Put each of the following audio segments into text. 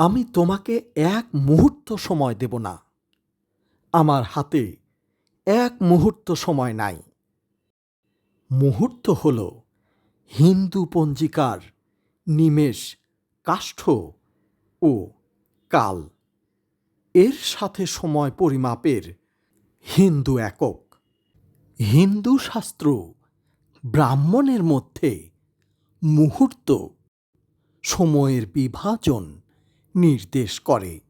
আমি তোমাকে এক মুহূর্ত সময় দেব না। আমার হাতে এক মুহূর্ত সময় নাই। মুহূর্ত হল হিন্দু পঞ্জিকার নিমেষ কাষ্ঠ ও কাল। এর সাথে সময় পরিমাপের হিন্দু একক। হিন্দু শাস্ত্র ব্রাহ্মণের মধ্যে মুহূর্ত, সময়ের বিভাজন নির্দেশ করে।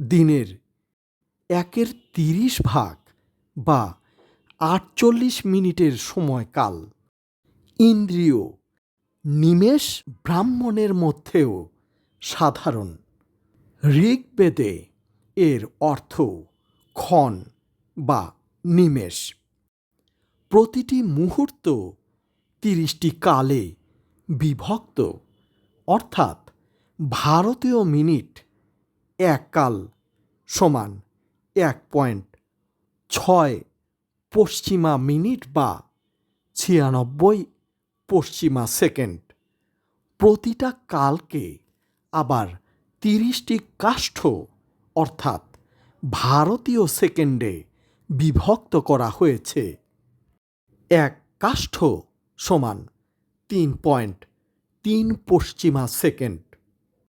দিনের একের তিরিশ ভাগ বা আটচল্লিশ মিনিটের সময়কাল। ইন্দ্রিয় নিমেষ ব্রাহ্মণের মধ্যেও সাধারণ। ঋগ্বেদে এর অর্থ ক্ষণ বা নিমেষ। প্রতিটি মুহূর্ত তিরিশটি কালে বিভক্ত, অর্থাৎ ভারতীয় মিনিট এক কাল সমান এক পয়েন্ট ছয় পশ্চিমা মিনিট বা ছিয়ানব্বই পশ্চিমা সেকেন্ড। প্রতিটা কালকে আবার তিরিশটি কাষ্ঠ অর্থাৎ ভারতীয় সেকেন্ডে বিভক্ত করা হয়েছে। এক কাষ্ঠ সমান তিন পয়েন্ট তিন পশ্চিমা সেকেন্ড।